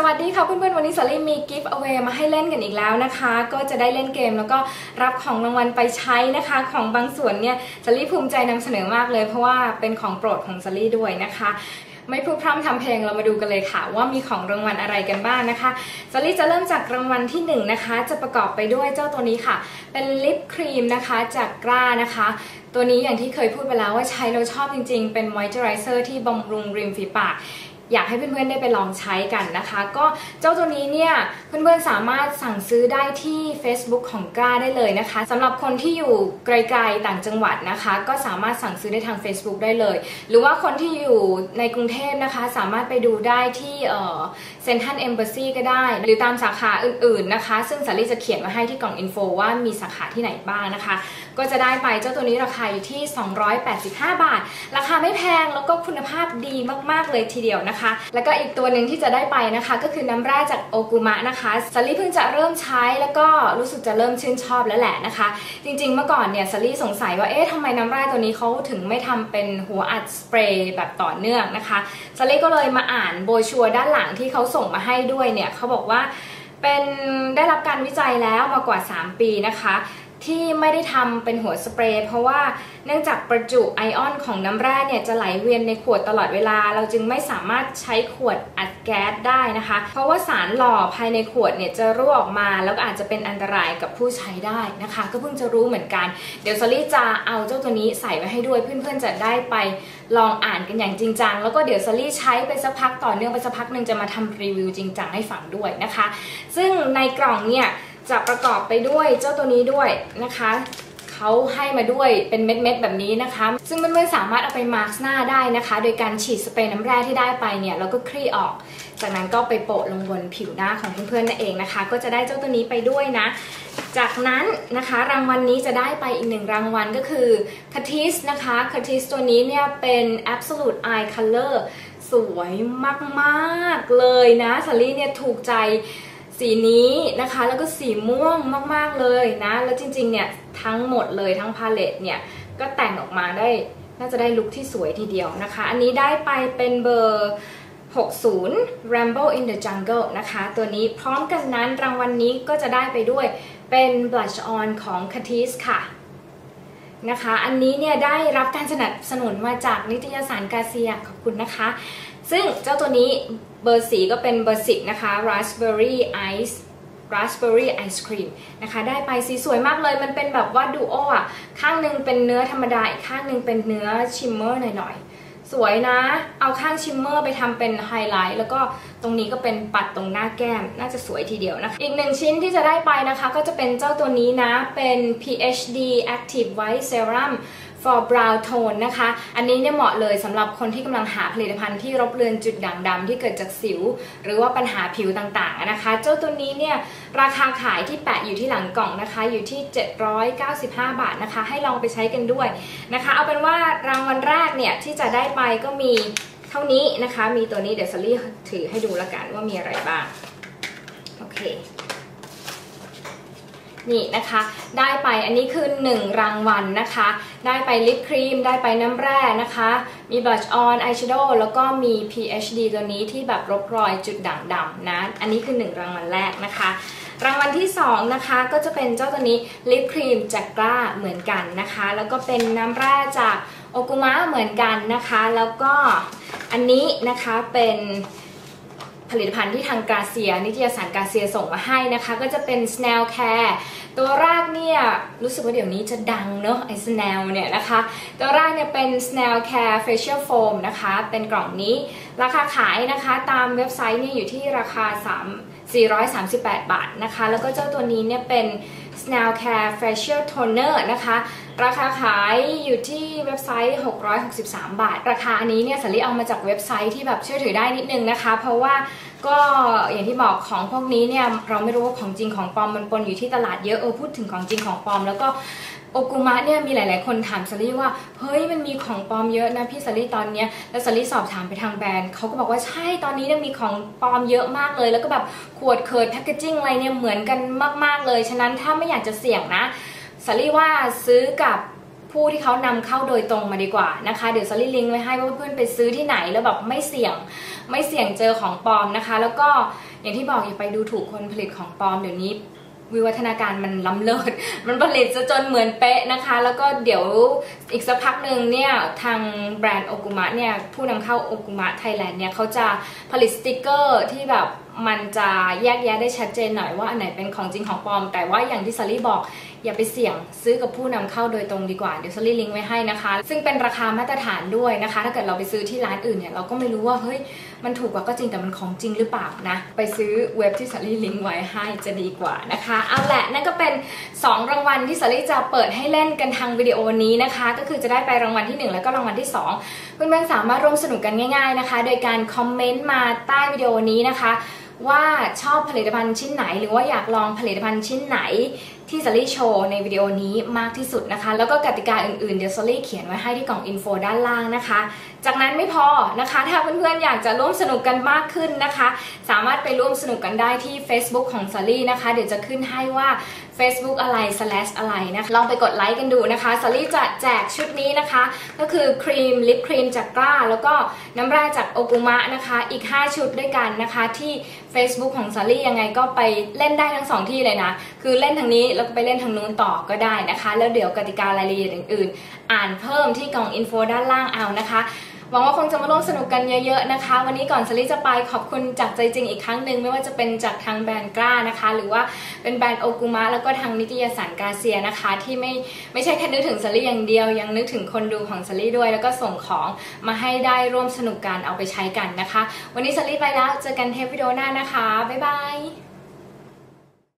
สวัสดีค่ะเพื่อนๆ วันนี้สาลี่มีกิฟต์เอาไว้มาให้เล่นกันอีกแล้วนะคะ ก็จะได้เล่นเกมแล้วก็รับของรางวัลไปใช้นะคะ ของบางส่วนเนี่ยสาลี่ภูมิใจนำเสนอมากเลย เพราะว่าเป็นของโปรดของสาลี่ด้วยนะคะ ไม่พูดพร่ำทำเพลงเรามาดูกันเลยค่ะ ว่ามีของรางวัลอะไรกันบ้างนะคะสาลี่จะเริ่มจากรางวัลที่1นนะคะ จะประกอบไปด้วยเจ้าตัวนี้ค่ะ เป็นลิปครีมนะคะจากกล้านะคะตัวนี้อย่างที่เคยพูดไปแล้วว่าใช้เราชอบจริงๆ เป็นมอยเจอไรเซอร์ที่บำรุงริมฝีปาก อยากให้เพื่อนๆได้ไปลองใช้กันนะคะ ก็เจ้าตัวนี้เนี่ยเพื่อนๆสามารถสั่งซื้อได้ที่ Facebook ของกล้าได้เลยนะคะสำหรับคนที่อยู่ไกลๆต่างจังหวัดนะคะ ก็สามารถสั่งซื้อได้ทาง Facebook ได้เลย หรือว่าคนที่อยู่ในกรุงเทพนะคะ สามารถไปดูได้ที่เซ็นทรัลเอมบ s ซีก็ได้ หรือตามสาขาอื่นๆนะคะ ซึ่งสาลีจะเขียนมาให้ที่กล่องอินโฟว่ามีสาขาที่ไหนบ้างนะคะ ก็จะได้ไปเจ้าตัวนี้ราคาอยู่ที่ 285 บาท ราคาไม่แพงแล้วก็คุณภาพดีมากๆเลยทีเดียวนะคะแล้วก็อีกตัวหนึ่งที่จะได้ไปนะคะ ก็คือน้ำแร่จากโอกุมะนะคะสาลีเพิ่งจะเริ่มใช้แล้วก็รู้สึกจะเริ่มชื่นชอบแล้วแหละนะคะ จริงๆเมื่อก่อนเนี่ยสาลีสงสัยว่าเอ๊ะทำไมน้ำแร่ตัวนี้เขาถึงไม่ทำเป็นหัวอัดสเปรย์แบบต่อเนื่องนะคะสาลีก็เลยมาอ่านโบชัวด้านหลังที่เขาส่งมาให้ด้วยเนี่ยเขาบอกว่าเป็นได้รับการวิจัยแล้วมากว่า 3 ปีนะคะ ที่ไม่ได้ทำเป็นหัวสเปรย์เพราะว่าเนื่องจากประจุไอออนของน้ำแร่เนี่ยจะไหลเวียนในขวดตลอดเวลา เราจึงไม่สามารถใช้ขวดอัดแก๊สได้นะคะ เพราะว่าสารหล่อภายในขวดเนี่ยจะรั่วออกมา แล้วก็อาจจะเป็นอันตรายกับผู้ใช้ได้นะคะ ก็เพิ่งจะรู้เหมือนกัน เดี๋ยวซอรี่จะเอาเจ้าตัวนี้ใส่ไว้ให้ด้วยเพื่อนๆจะได้ไปลองอ่านกันอย่างจริงจังแล้วก็เดี๋ยวซอรี่ใช้ไปสักพักต่อเนื่องไปสักพักหนึ่งจะมาทำรีวิวจริงจังให้ฟังด้วยนะคะ ซึ่งในกล่องเนี่ย จะประกอบไปด้วยเจ้าตัวนี้ด้วยนะคะเขาให้มาด้วยเป็นเม็ดๆแบบนี้นะคะ ซึ่งเพื่อนๆสามารถเอาไปมาร์กหน้าได้นะคะ โดยการฉีดสเปรย์น้ำแร่ที่ได้ไปเนี่ยแล้วก็คลี่ออก จากนั้นก็ไปโปะลงบนผิวหน้าของเพื่อนๆนั่นเองนะคะ ก็จะได้เจ้าตัวนี้ไปด้วยนะ จากนั้นนะคะรางวัลนนี้จะได้ไปอีกหนึ่งรางวัลก็คือคาทิสนะคะคาทิสตัวนี้เนี่ยเป็น absolute eye color สวยมากๆเลยนะสาลี่เนี่ยถูกใจ สีนี้นะคะแล้วก็สีม่วงมากๆเลยนะ แล้วจริงๆเนี่ยทั้งหมดเลยทั้งพาเลตเนี่ยก็แต่งออกมาได้น่าจะได้ลุคที่สวยทีเดียวนะคะ อันนี้ได้ไปเป็นเบอร์ 60 Ramble in the Jungle นะคะ ตัวนี้พร้อมกันนั้นรางวัลนนี้ก็จะได้ไปด้วยเป็น Blush On ของ Catrice ค่ะนะคะ อันนี้เนี่ยได้รับการสนับสนุนมาจากนิตยสารกาเซียขอบคุณนะคะ ซึ่งเจ้าตัวนี้เบอร์สีก็เป็นเบอร์สิบนะคะ raspberry ice raspberry ice cream นะคะได้ไปสีสวยมากเลยมันเป็นแบบว่าดูโออะ ข้างนึงเป็นเนื้อธรรมดา อีกข้างนึงเป็นเนื้อชิมเมอร์หน่อยๆ สวยนะ เอาข้างชิมเมอร์ไปทำเป็นไฮไลท์แล้วก็ตรงนี้ก็เป็นปัดตรงหน้าแก้ม น่าจะสวยทีเดียวนะคะ อีกหนึ่งชิ้นที่จะได้ไปนะคะ ก็จะเป็นเจ้าตัวนี้นะ เป็น PhD Active White Serum for brow tone นะคะ อันนี้เนี่ยเหมาะเลยสำหรับคนที่กำลังหาผลิตภัณฑ์ที่รบเลือนจุดด่างดำที่เกิดจากสิว หรือว่าปัญหาผิวต่างๆนะคะ เจ้าตัวนี้เนี่ยราคาขายที่แปะอยู่ที่หลังกล่องนะคะ อยู่ที่ 795 บาทนะคะ ให้ลองไปใช้กันด้วยนะคะ เอาเป็นว่ารางวัลแรกเนี่ยที่จะได้ไปก็มีเท่านี้นะคะ มีตัวนี้เดี๋ยวซลี่ถือให้ดูละกันว่ามีอะไรบ้าง โอเค นี่นะคะ ได้ไปอันนี้คือ 1 รางวัลนนะคะ ได้ไปลิปครีม ได้ไปน้ำแร่นะคะ มีบลัชออนอายแชโดว์แล้วก็มี PHD ตัวนี้ที่แบบลบรอยจุดด่างดำนะ อันนี้คือ 1 รางวัลแรกนะคะรางวัลที่ 2 นะคะก็จะเป็นเจ้าตัวนี้ลิปครีมจากกล้าเหมือนกันนะคะ แล้วก็เป็นน้ำแร่จากโอกุมะเหมือนกันนะคะ แล้วก็อันนี้นะคะเป็น ผลิตภัณฑ์ที่ทางกาเซีย นิตยสารกาเซียส่งมาให้นะคะ ก็จะเป็น Snail Care ตัวแรกเนี่ยรู้สึกว่าเดี๋ยวนี้จะดังเนอะไอ้ Snail เนี่ยนะคะ ตัวแรกเนี่ยเป็น Snail Care Facial Foam นะคะ เป็นกล่องนี้ ราคาขายนะคะตามเว็บไซต์เนี่ยอยู่ที่ราคา 3 438 บาทนะคะ แล้วก็เจ้าตัวนี้เนี่ยเป็น Snail Care Facial Toner นะคะ ราคาขายอยู่ที่เว็บไซต์ 663 บาท ราคาอันนี้เนี่ยสันลีเอามาจากเว็บไซต์ที่แบบเชื่อถือได้นิดนึงนะคะ เพราะว่าก็อย่างที่บอกของพวกนี้เนี่ยเราไม่รู้ว่าของจริงของปลอมมันปนอยู่ที่ตลาดเยอะเออพูดถึงของจริงของปลอม แล้วก็ โอกุมะเนี่ยมีหลาย ๆ คนถามสลี่ว่าเฮ้ยมันมีของปลอมเยอะนะพี่สลี่ตอนเนี้ยแล้วสลี่สอบถามไปทางแบรนด์เขาก็บอกว่าใช่ตอนนี้เนี่ยมีของปลอมเยอะมากเลย แล้วก็แบบขวดเคิร์ดแพคเกจิ้งอะไรเนี่ยเหมือนกันมาก ๆ เลย ฉะนั้นถ้าไม่อยากจะเสี่ยงนะสลี่ว่าซื้อกับผู้ที่เขานำเข้าโดยตรงมาดีกว่านะคะ เดี๋ยวซอรี่ลิงก์ไว้ให้ว่าเพื่อนๆไปซื้อที่ไหนแล้วแบบไม่เสี่ยง ไม่เสี่ยงเจอของปลอมนะคะ แล้วก็อย่างที่บอกอย่าไปดูถูกคนผลิตของปลอมเดี๋ยวนี้ วิวัฒนาการมันล้ำเลิศ มันผลิตจะจนเหมือนเป๊ะนะคะ แล้วก็เดี๋ยวอีกสักพักหนึ่งเนี่ยทางแบรนด์โอกุมะเนี่ยผู้นำเข้าโอกุมะไทยแลนด์เนี่ยเขาจะผลิตสติกเกอร์ที่แบบมันจะแยกแยะได้ชัดเจนหน่อยว่าอันไหนเป็นของจริงของปลอม แต่ว่าอย่างที่ซารี่บอกอย่าไปเสี่ยงซื้อกับผู้นำเข้าโดยตรงดีกว่า เดี๋ยวซารี่ลิงก์ไว้ให้นะคะ ซึ่งเป็นราคามาตรฐานด้วยนะคะ ถ้าเกิดเราไปซื้อที่ร้านอื่นเนี่ยเราก็ไม่รู้ว่าเฮ้ย มันถูกกว่าก็จริงแต่มันของจริงหรือเปล่านะ ไปซื้อเว็บที่ซารี่ลิงก์ไว้ให้จะดีกว่านะคะ เอาแหละนั่นก็เป็น 2 รางวัลที่ซารี่จะเปิดให้เล่นกันทางวิดีโอนี้นะคะ ก็คือจะได้ไปรางวัลที่ 1 แล้วก็รางวัลที่ 2 เพื่อนๆสามารถร่วมสนุกกันง่ายๆนะคะ โดยการคอมเมนต์มาใต้วิดีโอนี้นะคะ ว่าชอบผลิตภัณฑ์ชิ้นไหน หรือว่าอยากลองผลิตภัณฑ์ชิ้นไหน ที่ซอรี่โชว์ในวิดีโอนี้มากที่สุดนะคะ แล้วก็กติกาอื่นๆ เดี๋ยวซอรี่เขียนไว้ให้ที่กล่องอินโฟด้านล่างนะคะ จากนั้นไม่พอนะคะ ถ้าเพื่อนๆอยากจะร่วมสนุกกันมากขึ้นนะคะ สามารถไปร่วมสนุกกันได้ที่ Facebook ของซอรี่นะคะ เดี๋ยวจะขึ้นให้ว่า Facebook อะไร slash อะไรนะคะลองไปกดไลค์กันดูนะคะซอรี่จะแจกชุดนี้นะคะ ก็คือครีมลิปครีมจากกล้า แล้วก็น้ำแร่จากโอกุมะนะคะ อีก 5 ชุดด้วยกันนะคะ ที่ Facebook ของซอรี่ยังไงก็ไปเล่นได้ทั้งสองที่เลยนะ คือเล่นทางนี้แล้วก็ไปเล่นทางนู้นต่อก็ได้นะคะ แล้วเดี๋ยวกติการายละเอียดอื่นๆ อ่านเพิ่มที่กล่องอินโฟด้านล่างเอานะคะหวังว่าคงจะมาร่วมสนุกกันเยอะๆนะคะ วันนี้ก่อนสลิจะไปขอบคุณจากใจจริงอีกครั้งหนึ่งไม่ว่าจะเป็นจากทางแบรนด์กล้านะคะ หรือว่าเป็นแบรนด์โอกุมะแล้วก็ทางนิตยสารกาเซียนะคะ ที่ไม่ไม่ใช่แค่นึกถึงสลิอย่างเดียว ยังนึกถึงคนดูของสลิด้วย แล้วก็ส่งของมาให้ได้ร่วมสนุกกันเอาไปใช้กันนะคะ วันนี้สลิไปแล้วเจอกันเทปวิดีโอหน้านะคะบ๊ายบาย